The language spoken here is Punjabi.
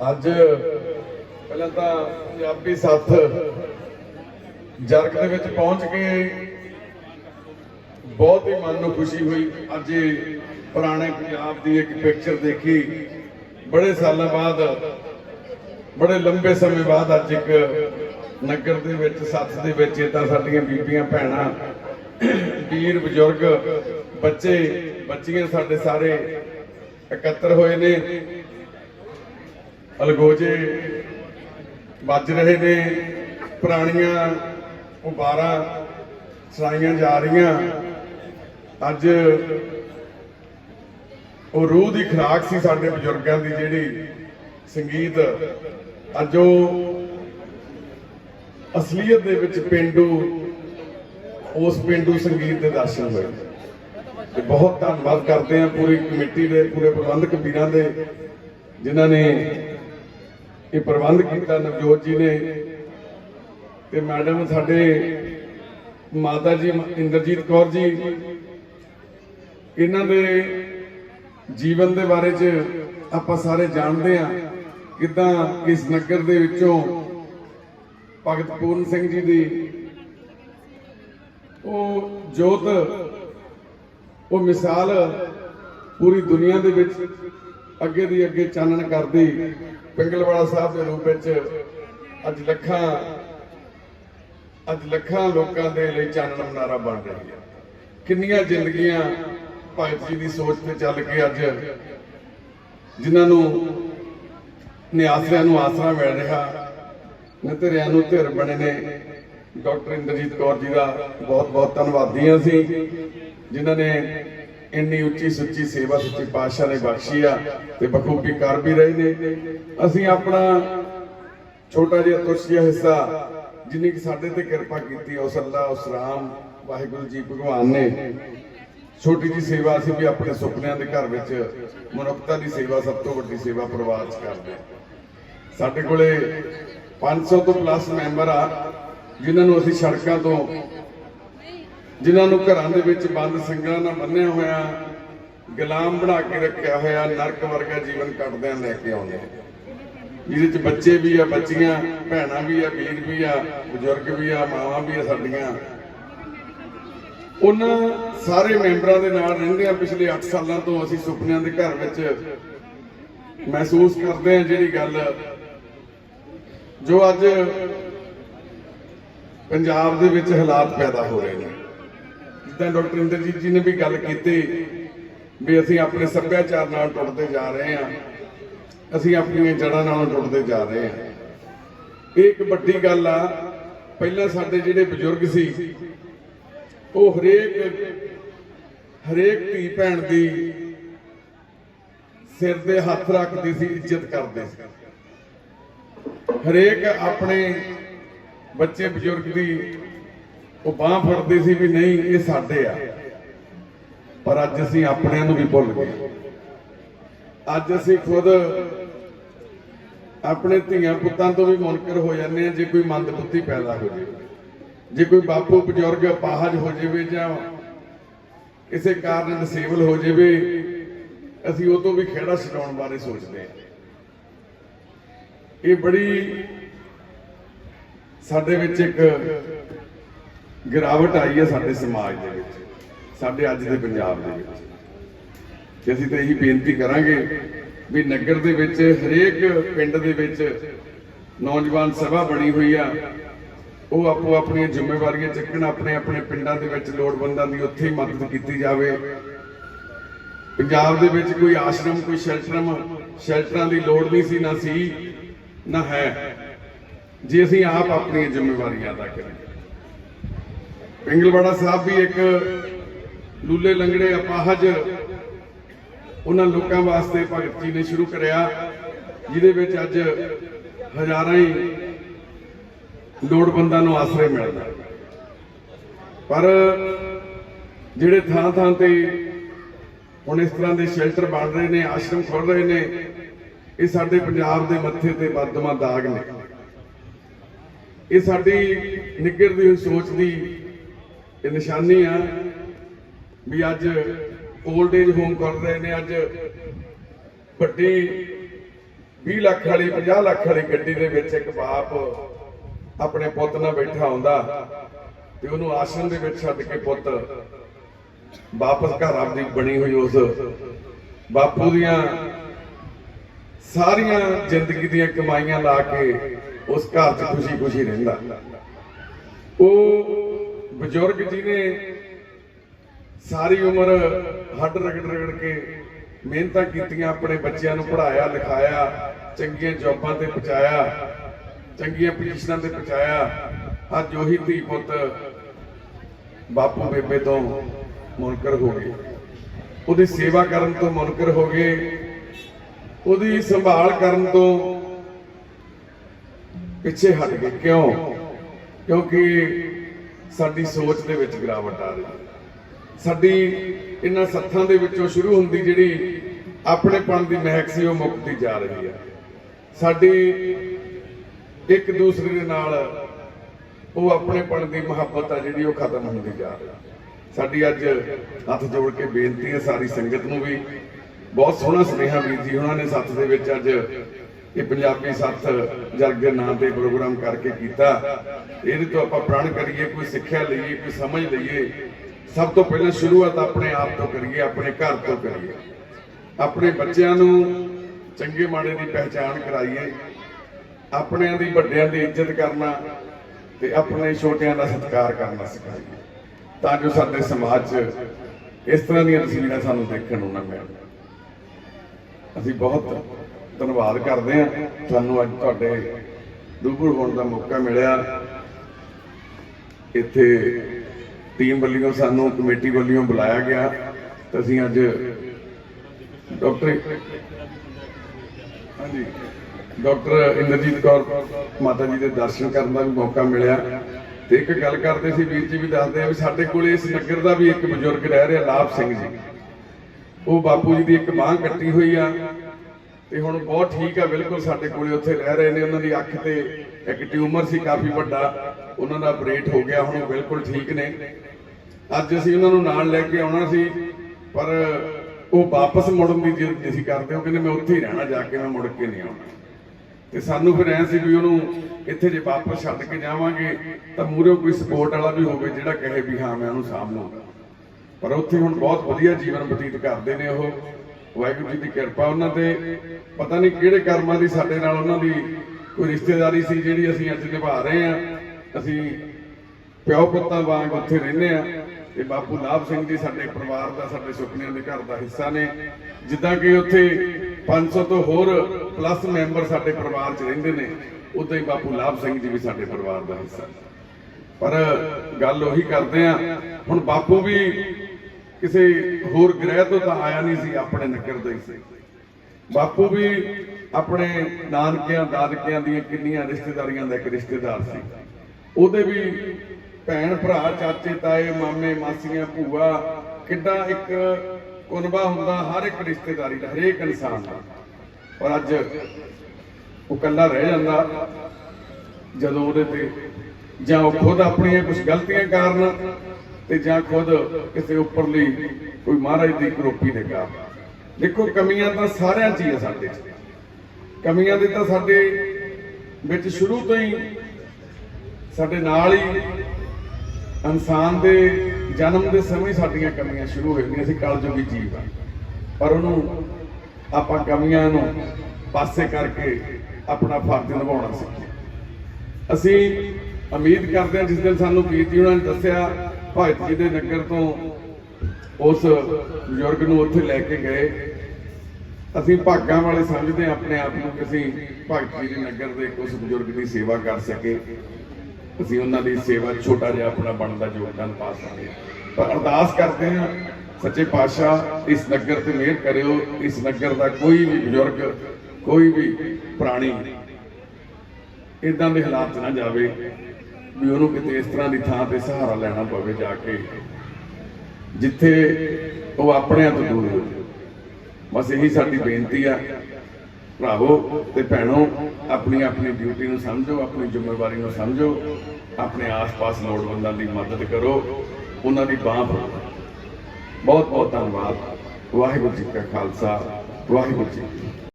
ਅੱਜ ਪਹਿਲਾਂ ਤਾਂ ਪੰਜਾਬੀ ਸਾਥ ਜਰਗ ਦੇ ਵਿੱਚ ਪਹੁੰਚ ਕੇ ਬਹੁਤ ਹੀ ਮਨ ਨੂੰ ਖੁਸ਼ੀ ਹੋਈ। ਅੱਜ ਪੁਰਾਣੇ ਪੰਜਾਬ ਦੀ ਇੱਕ ਪਿਕਚਰ ਦੇਖੀ। ਬੜੇ ਸਾਲਾਂ ਬਾਅਦ, ਬੜੇ ਲੰਬੇ ਸਮੇਂ ਬਾਅਦ ਅੱਜ ਇੱਕ ਨਗਰ ਦੇ ਵਿੱਚ, ਸੱਥ ਦੇ ਵਿੱਚ ਇਹ ਸਾਡੀਆਂ ਬੀਬੀਆਂ, ਭੈਣਾਂ ਵੀਰ ਬਜ਼ੁਰਗ, ਬੱਚੇ, ਬੱਚੀਆਂ ਸਾਡੇ ਸਾਰੇ ਇਕੱਤਰ ਹੋਏ ਨੇ। ਅਲਗੋਜੇ ਵੱਜ ਰਹੇ ਨੇ ਪੁਰਾਣੀਆਂ ਉਬਾਰਾਂ ਸੁਣਾਈਆਂ ਜਾ ਰਹੀਆਂ। ਅੱਜ ਉਹ ਰੂਹ ਦੀ ਖੁਰਾਕ ਸੀ ਸਾਡੇ ਬਜ਼ੁਰਗਾਂ ਦੀ ਜਿਹੜੀ ਸੰਗੀਤ। ਅੱਜ ਉਹ ਅਸਲੀਅਤ ਦੇ ਵਿੱਚ ਪਿੰਡੂ, ਉਸ ਪਿੰਡੂ ਸੰਗੀਤ ਦੇ ਦਰਸ਼ਨ ਹੋਏ। ਤੇ ਬਹੁਤ ਧੰਨਵਾਦ ਕਰਦੇ ਹਾਂ ਪੂਰੀ ਕਮੇਟੀ ਦੇ, ਪੂਰੇ ਪ੍ਰਬੰਧਕ ਵੀਰਾਂ ਦੇ, ਜਿਨ੍ਹਾਂ ਨੇ ਇਹ ਪ੍ਰਬੰਧ ਕੀਤਾ ਨਵਜੋਤ ਜੀ ਨੇ ਤੇ ਮੈਡਮ ਸਾਡੇ ਮਾਤਾ ਜੀ, ਇੰਦਰਜੀਤ ਕੌਰ ਜੀ, ਇਹਨਾਂ ਦੇ ਜੀਵਨ ਦੇ ਬਾਰੇ ਚ ਆਪਾਂ ਸਾਰੇ ਜਾਣਦੇ ਆ ਕਿਦਾਂ ਇਸ ਨਗਰ ਦੇ ਵਿੱਚੋਂ ਭਗਤ ਪੂਰਨ ਸਿੰਘ ਜੀ ਦੀ ਉਹ ਜੋਤ, ਉਹ ਮਿਸਾਲ ਪੂਰੀ ਦੁਨੀਆ ਦੇ ਵਿੱਚ ਅੱਗੇ ਦੀ ਅੱਗੇ ਚਾਨਣ ਕਰਦੀ ਪਿੰਗਲਵਾੜਾ ਸਾਹਿਬ ਦੇ ਰੂਪ ਵਿੱਚ ਅੱਜ ਲੱਖਾਂ ਅੱਜ ਲੱਖਾਂ ਲੋਕਾਂ ਦੇ ਲਈ ਚਾਨਣ ਮਨਾਰਾ ਬਣ ਰਹੀ ਹੈ। ਕਿੰਨੀਆਂ ਜ਼ਿੰਦਗੀਆਂ ਭਗਤ ਜੀ ਦੀ ਸੋਚ ਤੇ ਚੱਲ ਕੇ ਅੱਜ ਜਿਨ੍ਹਾਂ ਨੂੰ ਨਿਆਸਰਿਆਂ ਨੂੰ ਆਸਰਾ ਮਿਲ ਰਿਹਾ, ਨਿਤਰਿਆਂ ਨੂੰ ਧਿਰ ਬਣੇ ਨੇ, ਡਾਕਟਰ ਇੰਦਰਜੀਤ ਕੌਰ ਜੀ ਦਾ ਬਹੁਤ ਬਹੁਤ ਧੰਨਵਾਦੀ ਹਾਂ ਅਸੀਂ, ਜਿਨ੍ਹਾਂ ਨੇ ਇੰਨੀ ਉੱਚੀ ਸੁੱਚੀ ਸੇਵਾ ਸੱਚੀ ਪਾਤਸ਼ਾਹ ਨੇ ਬਖਸ਼ੀ ਆ ਤੇ ਬਖੂਬੀ ਕਰ ਵੀ ਰਹੇ ਨੇ। ਅਸੀਂ ਆਪਣਾ ਛੋਟਾ ਜਿਹਾ ਤੁਛ ਜਿਹਾ ਹਿੱਸਾ ਜਿੰਨੀ ਕਿ ਸਾਡੇ ਤੇ ਕਿਰਪਾ ਕੀਤੀ, ਉਸ ਅੱਲਾ, ਉਸ ਰਾਮ, ਵਾਹਿਗੁਰੂ ਜੀ, ਭਗਵਾਨ ਨੇ। ਛੋਟੀ ਜੀ ਸੇਵਾ ਅਸੀਂ ਵੀ ਆਪਣੇ ਸੁਪਨਿਆਂ ਦੇ ਘਰ ਵਿੱਚ ਮਨੁੱਖਤਾ ਦੀ ਸੇਵਾ, ਸਭ ਤੋਂ ਵੱਡੀ ਸੇਵਾ ਪਰਿਵਾਰ 'ਚ ਕਰਦੇ ਹਾਂ। ਸਾਡੇ ਕੋਲੇ 500 ਤੋਂ ਪਲੱਸ ਮੈਂਬਰ ਆ, ਜਿਨ੍ਹਾਂ ਨੂੰ ਅਸੀਂ ਸੜਕਾਂ ਤੋਂ ਜਿਨ੍ਹਾਂ ਨੂੰ ਘਰਾਂ ਦੇ ਵਿੱਚ ਬੰਦ ਸਿੰਘਾਂ ਨਾਲ ਬੰਨਿਆ ਹੋਇਆ, ਗੁਲਾਮ ਬਣਾ ਕੇ ਰੱਖਿਆ ਹੋਇਆ ਨਰਕ ਵਰਗਾ ਜੀਵਨ ਕੱਟਦਿਆਂ ਲੈ ਕੇ ਆਉਂਦੇ ਜਿਹਦੇ ਚ ਬੱਚੇ ਵੀ ਆ, ਬੱਚੀਆਂ, ਭੈਣਾਂ ਵੀ ਆ, ਵੀਰ ਵੀ ਆ, ਬਜ਼ੁਰਗ ਵੀ ਆ, ਮਾਵਾਂ ਵੀ ਆ ਸਾਡੀਆਂ। ਉਹਨਾਂ ਸਾਰੇ ਮੈਂਬਰਾਂ ਦੇ ਨਾਲ ਰਹਿੰਦੇ ਆ। ਪਿਛਲੇ 8 ਸਾਲਾਂ ਤੋਂ ਅਸੀਂ ਸੁਪਨਿਆਂ ਦੇ ਘਰ ਵਿੱਚ ਮਹਿਸੂਸ ਕਰਦੇ ਆ ਜਿਹੜੀ ਗੱਲ। ਜੋ ਅੱਜ ਪੰਜਾਬ ਦੇ ਵਿੱਚ ਹਾਲਾਤ ਪੈਦਾ ਹੋ ਰਹੇ ਨੇ। ਜਿੱਦਾਂ ਡਾਕਟਰ ਇੰਦਰਜੀਤ ਜੀ ਨੇ ਵੀ ਗੱਲ ਕੀਤੀ ਵੀ ਅਸੀਂ ਆਪਣੇ ਸੱਭਿਆਚਾਰ ਨਾਲ ਟੁੱਟਦੇ ਜਾ ਰਹੇ ਹਾਂ। ਅਸੀਂ ਆਪਣੀਆਂ ਜੜ੍ਹਾਂ ਨਾਲੋਂ ਟੁੱਟਦੇ ਜਾ ਰਹੇ ਹਾਂ। ਇਹ ਇੱਕ ਵੱਡੀ ਗੱਲ ਆ। ਪਹਿਲਾਂ ਸਾਡੇ ਜਿਹੜੇ ਬਜ਼ੁਰਗ ਸੀ, ਉਹ ਹਰੇਕ ਹਰੇਕ ਧੀ ਭੈਣ ਦੀ ਸਿਰ ਦੇ ਹੱਥ ਰੱਖਦੀ ਸੀ, ਇੱਜ਼ਤ ਕਰਦੇ ਸੀ। ਹਰੇਕ ਆਪਣੇ ਬੱਚੇ ਬਜ਼ੁਰਗ ਦੀ ਉਹ ਬਾਹ ਫੜਦੇ ਸੀ ਵੀ ਨਹੀਂ, ਇਹ ਸਾਡੇ ਆ। ਪਰ ਅੱਜ ਅਸੀਂ ਆਪਣਿਆਂ ਨੂੰ ਵੀ ਭੁੱਲ ਗਏ। ਅੱਜ ਅਸੀਂ ਖੁਦ ਆਪਣੇ ਧੀਆਂ ਪੁੱਤਾਂ ਤੋਂ ਵੀ ਮੁਨਕਰ ਹੋ ਜਾਂਦੇ ਆ ਜੇ ਕੋਈ ਮੰਦਬੁੱਧੀ ਪੈਦਾ ਹੋ ਜਾਵੇ। ਜੇ ਕੋਈ ਬਾਪੂ, ਬਜ਼ੁਰਗ ਪਾਹਜ ਹੋ ਜਾਵੇ ਜਾਂ ਕਿਸੇ ਕਾਰਨ ਡਿਸੇਬਲ ਹੋ ਜਾਵੇ, ਅਸੀਂ ਉਹ ਤੋਂ ਵੀ ਖੇੜਾ ਛਡਾਉਣ ਬਾਰੇ ਸੋਚਦੇ ਹਾਂ। ਇਹ ਬੜੀ ਸਾਡੇ ਵਿੱਚ ਇੱਕ ਗਿਰਾਵਟ ਆਈ ਹੈ ਸਾਡੇ ਸਮਾਜ ਦੇ ਵਿੱਚ, ਸਾਡੇ ਅੱਜ ਦੇ ਪੰਜਾਬ ਦੇ ਵਿੱਚ। ਤੇ ਅਸੀਂ ਤਾਂ ਇਹੀ ਬੇਨਤੀ ਕਰਾਂਗੇ ਵੀ ਨਗਰ ਦੇ ਵਿੱਚ, ਹਰੇਕ ਪਿੰਡ ਦੇ ਵਿੱਚ ਨੌਜਵਾਨ ਸਭਾ ਬਣੀ ਹੋਈ ਆ। ਉਹ ਆਪੋ ਆਪਣੀਆਂ ਜ਼ਿੰਮੇਵਾਰੀਆਂ ਚੱਕਣ, ਆਪਣੇ ਆਪਣੇ ਪਿੰਡਾਂ ਦੇ ਵਿੱਚ ਲੋੜਵੰਦਾਂ ਦੀ ਉੱਥੇ ਹੀ ਮਦਦ ਕੀਤੀ ਜਾਵੇ। ਪੰਜਾਬ ਦੇ ਵਿੱਚ ਕੋਈ ਆਸ਼ਰਮ, ਕੋਈ ਸ਼ੈਲਟਰਮ, ਸ਼ੈਲਟਰਾਂ ਦੀ ਲੋੜ ਨਹੀਂ ਸੀ, ਨਾ ਸੀ, ਨਾ ਹੈ। ਜੇ ਅਸੀਂ ਆਪ ਆਪਣੀਆਂ ਜ਼ਿੰਮੇਵਾਰੀਆਂ ਅਦਾ ਕਰੀਏ। ਪਿੰਗਲਵਾੜਾ ਸਾਹਿਬ ਵੀ ਇੱਕ ਲੂਲੇ ਲੰਗੜੇ ਅਪਾਹਜ ਉਹਨਾਂ ਲੋਕਾਂ ਵਾਸਤੇ ਭਗਤ ਜੀ ਨੇ ਸ਼ੁਰੂ ਕਰਿਆ, ਜਿਹਦੇ ਵਿੱਚ ਅੱਜ ਹਜ਼ਾਰਾਂ ਹੀ ਲੋੜਵੰਦਾਂ ਨੂੰ ਆਸਰੇ ਮਿਲਦਾ। ਪਰ ਜਿਹੜੇ ਥਾਂ ਥਾਂ ਤੇ ਹੁਣ ਇਸ ਤਰ੍ਹਾਂ ਦੇ ਸ਼ੈਲਟਰ ਬਣ ਰਹੇ ਨੇ, ਆਸ਼ਰਮ ਖੁੱਲ ਰਹੇ ਨੇ, ਇਹ ਸਾਡੇ ਪੰਜਾਬ ਦੇ ਮੱਥੇ ਤੇ ਬਦਮਾ ਦਾਗ ਨੇ। ਇਹ ਸਾਡੀ ਨਿੱਗਰਦੀ ਹੋਈ ਸੋਚ ਦੀ ਇਹ ਨਿਸ਼ਾਨੀ ਆ ਵੀ ਅੱਜ 올ਡ ਏਜ ਹੋਮ ਕਰ ਰਹੇ ਨੇ, ਅੱਜ ਵੱਡੀ 20 ਲੱਖ ਵਾਲੀ 50 ਲੱਖ ਵਾਲੀ ਗੱਡੀ ਦੇ ਵਿੱਚ ਇੱਕ ਬਾਪ ਆਪਣੇ ਪੁੱਤ ਨਾਲ ਬੈਠਾ ਹੁੰਦਾ ਤੇ ਉਹਨੂੰ ਆਸ਼ਰਮ ਦੇ ਵਿੱਚ ਛੱਡ ਕੇ ਪੁੱਤ ਵਾਪਸ ਘਰ ਆਪਦੀ ਬਣੀ ਹੋਈ ਉਸ ਬਾਪੂ ਦੀਆਂ ਸਾਰੀਆਂ ਜ਼ਿੰਦਗੀ ਦੀਆਂ ਕਮਾਈਆਂ ਲਾ ਕੇ ਉਸ ਘਰ 'ਚ ਖੁਸ਼ੀ-ਖੁਸ਼ੀ ਰਹਿੰਦਾ। ਉਹ ਬਜ਼ੁਰਗ ਜੀ ਨੇ ਸਾਰੀ ਉਮਰ ਹੱਡ ਰਗੜ ਰਗੜ ਕੇ ਮਿਹਨਤਾਂ ਕੀਤੀਆਂ, ਆਪਣੇ ਬੱਚਿਆਂ ਨੂੰ ਪੜ੍ਹਾਇਆ, ਲਿਖਾਇਆ, ਚੰਗੀਆਂ ਜੌਬਾਂ ਤੇ ਪਹੁੰਚਾਇਆ, ਚੰਗੀਆਂ ਪੋਜੀਸ਼ਨਾਂ ਤੇ ਪਹੁੰਚਾਇਆ। ਅੱਜ ਉਹੀ ਧੀ ਪੁੱਤ ਬਾਪੂ ਬੇਬੇ ਤੋਂ ਮੁਨਕਰ ਹੋ ਗਏ। ਉਹਦੀ ਸੇਵਾ ਕਰਨ ਤੋਂ ਮੁਨਕਰ ਹੋ ਗਏ। ਉਹਦੀ ਸੰਭਾਲ ਕਰਨ ਤੋਂ ਪਿੱਛੇ ਹਟ ਗਏ। ਕਿਉਂ? ਕਿਉਂਕਿ ਸਾਡੀ ਸੋਚ ਦੇ ਵਿੱਚ ਗਿਰਾਵਟ ਆ ਰਹੀ ਸਾਡੀ ਇਹਨਾਂ ਸੱਥਾਂ ਦੇ ਵਿੱਚੋਂ ਸ਼ੁਰੂ ਹੁੰਦੀ ਜਿਹੜੀ ਆਪਣੇਪਣ ਦੀ ਮਹਿਕ ਸੀ, ਉਹ ਮੁੱਕਦੀ ਜਾ ਰਹੀ ਹੈ। ਸਾਡੀ ਇੱਕ ਦੂਸਰੇ ਦੇ ਨਾਲ ਉਹ ਆਪਣੇਪਣ ਦੀ ਮੁਹੱਬਤ ਆ ਜਿਹੜੀ ਉਹ ਖਤਮ ਹੁੰਦੀ ਜਾ ਰਹੀ ਸਾਡੀ ਅੱਜ ਹੱਥ ਜੋੜ ਕੇ ਬੇਨਤੀ ਹੈ ਸਾਰੀ ਸੰਗਤ ਨੂੰ ਵੀ। ਬਹੁਤ ਸੋਹਣਾ ਸੁਨੇਹਾ ਵੀਰ ਜੀ, ਉਹਨਾਂ ਨੇ ਸੱਥ ਦੇ ਵਿੱਚ ਅੱਜ ਇਹ ਪੰਜਾਬੀ ਸੱਥ ਜਰਗ ਦੇ ਨਾਂ ਤੇ ਪ੍ਰੋਗਰਾਮ ਕਰਕੇ ਕੀਤਾ। ਇਹਦੇ ਤੋਂ ਆਪਾਂ ਪ੍ਰਣ ਕਰੀਏ, ਕੋਈ ਸਿੱਖਿਆ ਲਈਏ, ਕੋਈ ਸਮਝ ਲਈਏ। ਸਭ ਤੋਂ ਪਹਿਲਾਂ ਸ਼ੁਰੂਆਤ ਆਪਣੇ ਆਪ ਤੋਂ ਕਰੀਏ, ਆਪਣੇ ਘਰ ਤੋਂ ਕਰੀਏ। ਆਪਣੇ ਬੱਚਿਆਂ ਨੂੰ ਚੰਗੇ ਮਾੜੇ ਦੀ ਪਹਿਚਾਣ ਕਰਾਈਏ। ਆਪਣਿਆਂ ਦੀ ਵੱਡਿਆਂ ਦੀ ਇੱਜ਼ਤ ਕਰਨਾ ਤੇ ਆਪਣੇ ਛੋਟਿਆਂ ਦਾ ਸਤਿਕਾਰ ਕਰਨਾ ਸਿਖਾਈਏ। ਤਾਂ ਜੋ ਸਾਡੇ ਸਮਾਜ 'ਚ ਇਸ ਤਰ੍ਹਾਂ ਦੀਆਂ ਤਸਵੀਰਾਂ ਸਾਨੂੰ ਦੇਖਣ ਨੂੰ ਨਾ ਮਿਲਣ। ਅਸੀਂ ਬਹੁਤ ਧੰਨਵਾਦ ਕਰਦੇ ਹਾਂ। ਸਾਨੂੰ ਅੱਜ ਤੁਹਾਡੇ ਰੂਬਰੂ ਹੋਣ ਦਾ ਮੌਕਾ ਮਿਲਿਆ। ਇੱਥੇ ਟੀਮ ਵੱਲੋਂ ਸਾਨੂੰ, ਕਮੇਟੀ ਵੱਲੋਂ ਬੁਲਾਇਆ ਗਿਆ। ਤੇ ਅਸੀਂ ਅੱਜ ਡਾਕਟਰ ਹਾਂਜੀ, ਡਾਕਟਰ ਇੰਦਰਜੀਤ ਕੌਰ ਮਾਤਾ ਜੀ ਦੇ ਦਰਸ਼ਨ ਕਰਨ ਦਾ ਵੀ ਮੌਕਾ ਮਿਲਿਆ। ਤੇ ਇੱਕ ਗੱਲ ਕਰਦੇ ਸੀ, ਵੀਰ ਜੀ ਵੀ ਦੱਸਦੇ ਆ ਵੀ ਸਾਡੇ ਕੋਲ ਇਸ ਨਗਰ ਦਾ ਵੀ ਇੱਕ ਬਜ਼ੁਰਗ ਰਹਿ ਰਿਹਾ, ਲਾਭ ਸਿੰਘ ਜੀ। ਉਹ ਬਾਪੂ ਜੀ ਦੀ ਇੱਕ ਬਾਹ ਕੱਟੀ ਹੋਈ ਆ। ਤੇ ਹੁਣ ਬਹੁਤ ਠੀਕ ਆ, ਬਿਲਕੁਲ ਸਾਡੇ ਕੋਲੇ ਉੱਥੇ ਰਹਿ ਰਹੇ ਨੇ। ਉਹਨਾਂ ਦੀ ਅੱਖ ਤੇ ਇੱਕ ਟਿਊਮਰ ਸੀ ਕਾਫੀ ਵੱਡਾ। ਉਹਨਾਂ ਦਾ ਆਪਰੇਟ ਹੋ ਗਿਆ, ਹੁਣ ਉਹ ਬਿਲਕੁਲ ਠੀਕ ਨੇ। ਅੱਜ ਅਸੀਂ ਉਹਨਾਂ ਨੂੰ ਨਾਲ ਲੈ ਕੇ ਆਉਣਾ ਸੀ, ਪਰ ਉਹ ਵਾਪਸ ਮੁੜਨ ਦੀ ਜਿੱਦ ਨਹੀਂ ਸੀ ਕਰਦੇ। ਉਹ ਕਹਿੰਦੇ, ਮੈਂ ਉੱਥੇ ਹੀ ਰਹਿਣਾ ਜਾ ਕੇ, ਮੈਂ ਮੁੜ ਕੇ ਨਹੀਂ ਆਉਣਾ। ਤੇ ਸਾਨੂੰ ਫਿਰ ਐ ਸੀ ਵੀ ਉਹਨੂੰ ਇੱਥੇ ਜੇ ਵਾਪਸ ਛੱਡ ਕੇ ਜਾਵਾਂਗੇ, ਤਾਂ ਮੂਰੇ ਕੋਈ ਸਪੋਰਟ ਵਾਲਾ ਵੀ ਹੋਵੇ, ਜਿਹੜਾ ਕਹੇ ਵੀ, ਹਾਂ, ਮੈਂ ਉਹਨੂੰ ਸਾਂਭ ਲਊਂਗਾ। ਪਰ ਉੱਥੇ ਹੁਣ ਬਹੁਤ ਵਧੀਆ ਜੀਵਨ ਬਤੀਤ ਕਰਦੇ ਨੇ ਉਹ। ਵਾਹਿਗੁਰੂ ਜੀ ਦੀ ਕਿਰਪਾ, ਉਹਨਾਂ ਤੇ ਪਤਾ ਨਹੀਂ ਕਿਹੜੇ ਕਰਮਾਂ ਦੀ ਸਾਡੇ ਨਾਲ ਉਹਨਾਂ ਦੀ ਕੋਈ ਰਿਸ਼ਤੇਦਾਰੀ ਸੀ, ਜਿਹੜੀ ਅਸੀਂ ਅੱਜ ਨਿਭਾ ਰਹੇ ਆ ਅਸੀਂ ਪਿਓ ਪੁੱਤਾਂ ਵਾਂਗ ਉੱਥੇ ਰਹਿੰਦੇ ਆ ਤੇ ਬਾਪੂ ਲਾਭ ਸਿੰਘ ਜੀ ਸਾਡੇ ਪਰਿਵਾਰ ਦਾ, ਸਾਡੇ ਸੁਪਨਿਆਂ ਦੇ ਘਰ ਦਾ ਹਿੱਸਾ ਨੇ। ਜਿੱਦਾਂ ਕਿ ਉੱਥੇ 500 ਤੋਂ ਹੋਰ ਪਲੱਸ ਮੈਂਬਰ ਸਾਡੇ ਪਰਿਵਾਰ 'ਚ ਰਹਿੰਦੇ ਨੇ, ਉਦਾਂ ਹੀ ਬਾਪੂ ਲਾਭ ਸਿੰਘ ਜੀ ਵੀ ਸਾਡੇ ਪਰਿਵਾਰ ਦਾ ਹਿੱਸਾ ਪਰ ਗੱਲ ਉਹੀ ਕਰਦੇ ਆ ਹੁਣ ਬਾਪੂ ਵੀ ਕਿਸੇ ਹੋਰ ਗ੍ਰਹਿ ਤੋਂ ਤਾਂ ਆਇਆ ਨਹੀਂ ਸੀ, ਆਪਣੇ ਨਗਰ ਦਾ ਹੀ ਸੀ। ਬਾਪੂ ਵੀ ਆਪਣੇ ਨਾਨਕਿਆਂ, ਦਾਦਕਿਆਂ ਦੀਆਂ ਕਿੰਨੀਆਂ ਰਿਸ਼ਤੇਦਾਰੀਆਂ ਦਾ ਇੱਕ ਰਿਸ਼ਤੇਦਾਰ ਸੀ। ਉਹਦੇ ਵੀ ਭੈਣ, ਭਰਾ, ਚਾਚੇ, ਤਾਏ, ਮਾਮੇ, ਮਾਸੀਆਂ, ਭੂਆ ਕਿੱਡਾ ਇੱਕ ਕੁਨਬਾ ਹੁੰਦਾ, ਹਰ ਇੱਕ ਰਿਸ਼ਤੇਦਾਰੀ ਦਾ, ਹਰੇਕ ਇਨਸਾਨ ਦਾ। ਪਰ ਅੱਜ ਉਹ ਇਕੱਲਾ ਰਹਿ ਜਾਂਦਾ, ਜਦੋਂ ਉਹਦੇ ਤੇ ਜਾਂ ਉਹ ਖੁਦ ਆਪਣੀਆਂ ਕੁਝ ਗਲਤੀਆਂ ਕਾਰਨ ਤੇ ਜਾਂ ਖੁਦ ਕਿਸੇ ਉੱਪਰਲੀ ਕੋਈ ਮਹਾਰਾਜ ਦੀ ਕਰੋਪੀ ਨੇ ਕਾਰਨ ਦੇਖੋ, ਕਮੀਆਂ ਤਾਂ ਸਾਰਿਆਂ 'ਚ ਹੀ ਆ ਸਾਡੇ 'ਚ। ਕਮੀਆਂ ਦੇ ਤਾਂ ਸਾਡੇ ਵਿੱਚ ਸ਼ੁਰੂ ਤੋਂ ਹੀ ਸਾਡੇ ਨਾਲ ਹੀ ਇਨਸਾਨ ਦੇ ਜਨਮ ਦੇ ਸਮੇਂ ਹੀ ਸਾਡੀਆਂ ਕਮੀਆਂ ਸ਼ੁਰੂ ਹੋ ਜਾਂਦੀਆਂ ਸੀ ਕਲਯੁਗੀ ਜੀਵ ਆ। ਪਰ ਉਹਨੂੰ ਆਪਾਂ ਕਮੀਆਂ ਨੂੰ ਪਾਸੇ ਕਰਕੇ ਆਪਣਾ ਫਰਜ਼ ਨਿਭਾਉਣਾ ਸਿੱਖੀਏ ਅਸੀਂ ਉਮੀਦ ਕਰਦੇ ਹਾਂ, ਜਿਸ ਦਿਨ ਸਾਨੂੰ ਵੀਰ ਉਹਨਾਂ ਨੇ ਦੱਸਿਆ ਭਗਤ ਜੀ ਦੇ ਨਗਰ ਤੋਂ ਉਸ ਬਜ਼ੁਰਗ ਨੂੰ ਉੱਥੇ ਲੈ ਕੇ ਗਏ। ਅਸੀਂ ਭਾਗਾਂ ਵਾਲੇ ਸਮਝਦੇ ਹਾਂ, ਆਪਣੇ ਆਪ ਨੂੰ ਕਿ ਅਸੀਂ ਭਗਤ ਜੀ ਦੇ ਨਗਰ ਦੇ ਉਸ ਬਜ਼ੁਰਗ ਦੀ ਸੇਵਾ ਕਰ ਸਕੇ। ਅਸੀਂ ਉਹਨਾਂ ਦੀ ਸੇਵਾ ਛੋਟਾ ਜਿਹਾ ਆਪਣਾ ਬਣਦਾ ਯੋਗਦਾਨ ਪਾ ਸਕੇ। ਪਰ ਅਰਦਾਸ ਕਰਦੇ ਹਾਂ, ਸੱਚੇ ਪਾਤਸ਼ਾਹ, ਇਸ ਨਗਰ ਤੇ ਮਿਹਰ ਕਰਿਓ। ਇਸ ਨਗਰ ਦਾ ਕੋਈ ਵੀ ਬਜ਼ੁਰਗ, ਕੋਈ ਵੀ ਪ੍ਰਾਣੀ ਇਦਾਂ ਦੇ ਹਾਲਾਤ 'ਚ ਨਾ ਜਾਵੇ। ਵੀ ਉਹਨੂੰ ਕਿਤੇ ਇਸ ਤਰ੍ਹਾਂ ਦੀ ਥਾਂ ਤੇ ਸਹਾਰਾ ਲੈਣਾ ਪਵੇ ਜਾ ਕੇ, ਜਿੱਥੇ ਉਹ ਆਪਣਿਆਂ ਤੋਂ ਦੂਰ ਹੋ ਬਸ ਇਹੀ ਸਾਡੀ ਬੇਨਤੀ ਆ। ਭਰਾਵੋ ਤੇ ਭੈਣੋ, ਆਪਣੀ ਆਪਣੀ ਡਿਊਟੀ ਨੂੰ ਸਮਝੋ, ਆਪਣੀ ਜ਼ਿੰਮੇਵਾਰੀ ਨੂੰ ਸਮਝੋ, ਆਪਣੇ ਆਸ-ਪਾਸ ਲੋੜਵੰਦਾਂ ਦੀ ਮਦਦ ਕਰੋ, ਉਹਨਾਂ ਦੀ ਬਾਹ ਫੜੋ। ਬਹੁਤ ਬਹੁਤ ਧੰਨਵਾਦ। ਵਾਹਿਗੁਰੂ ਜੀ ਕਾ ਖਾਲਸਾ, ਵਾਹਿਗੁਰੂ ਜੀ